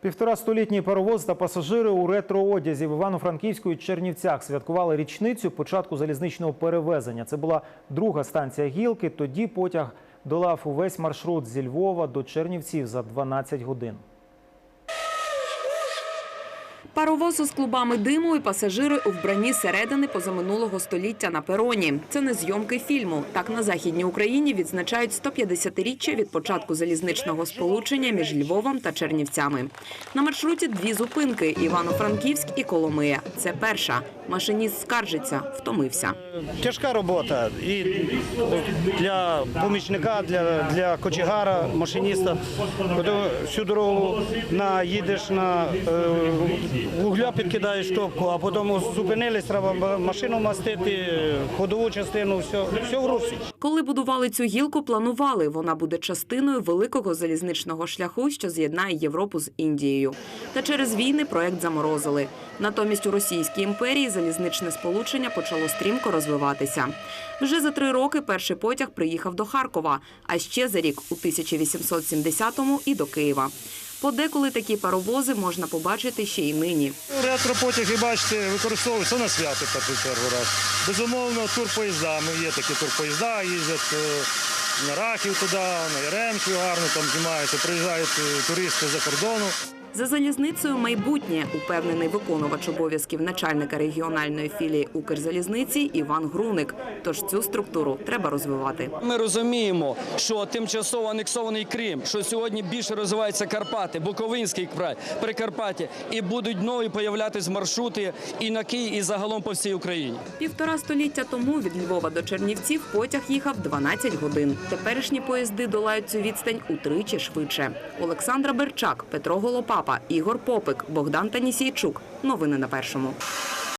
Півторастолітній паровоз та пасажири у ретро-одязі в Івано-Франківську і Чернівцях святкували річницю початку залізничного перевезення. Це була друга станція гілки. Тоді потяг долав увесь маршрут зі Львова до Чернівців за 12 годин. Паровоз із клубами диму і пасажири у вбранні середини позаминулого століття на пероні. Це не зйомки фільму. Так на західній Україні відзначають 150-річчя від початку залізничного сполучення між Львовом та Чернівцями. На маршруті дві зупинки: Івано-Франківськ і Коломия. Це перша. Машиніст скаржиться, втомився. Тяжка робота і для помічника, для, для кочегара, машиніста. Потім всю дорогу на, їдеш на е, вугля підкидаєш топку, а потім зупинились, треба машину мастити, ходову частину, все, все в русі. Коли будували цю гілку, планували, вона буде частиною великого залізничного шляху, що з'єднає Європу з Індією. Та через війни проект заморозили. Натомість у Російській імперії залізничне сполучення почало стрімко розвиватися. Вже за три роки перший потяг приїхав до Харкова, а ще за рік у 1870-му і до Києва. Подеколи такі паровози можна побачити ще й нині. Ретропотяги, бачите, використовуються на свято в перший раз. Безумовно, турпоїздами. Є такі турпоїзда, їздять е, на Рахів туди, на Яремчу гарно там знімаються, приїжджають е, туристи за кордону. За залізницею майбутнє, упевнений виконувач обов'язків начальника регіональної філії Укрзалізниці Іван Груник. Тож цю структуру треба розвивати. Ми розуміємо, що тимчасово анексований Крим, що сьогодні більше розвиваються Карпати, Буковинський край, Прикарпаття, і будуть нові появлятись маршрути і на Київ, і загалом по всій Україні. Півтора століття тому від Львова до Чернівців потяг їхав 12 годин. Теперішні поїзди долають цю відстань утричі швидше. Олександра Берчак, Петро Голопапа, Ігор Попик, Богдан Танісійчук. Новини на першому.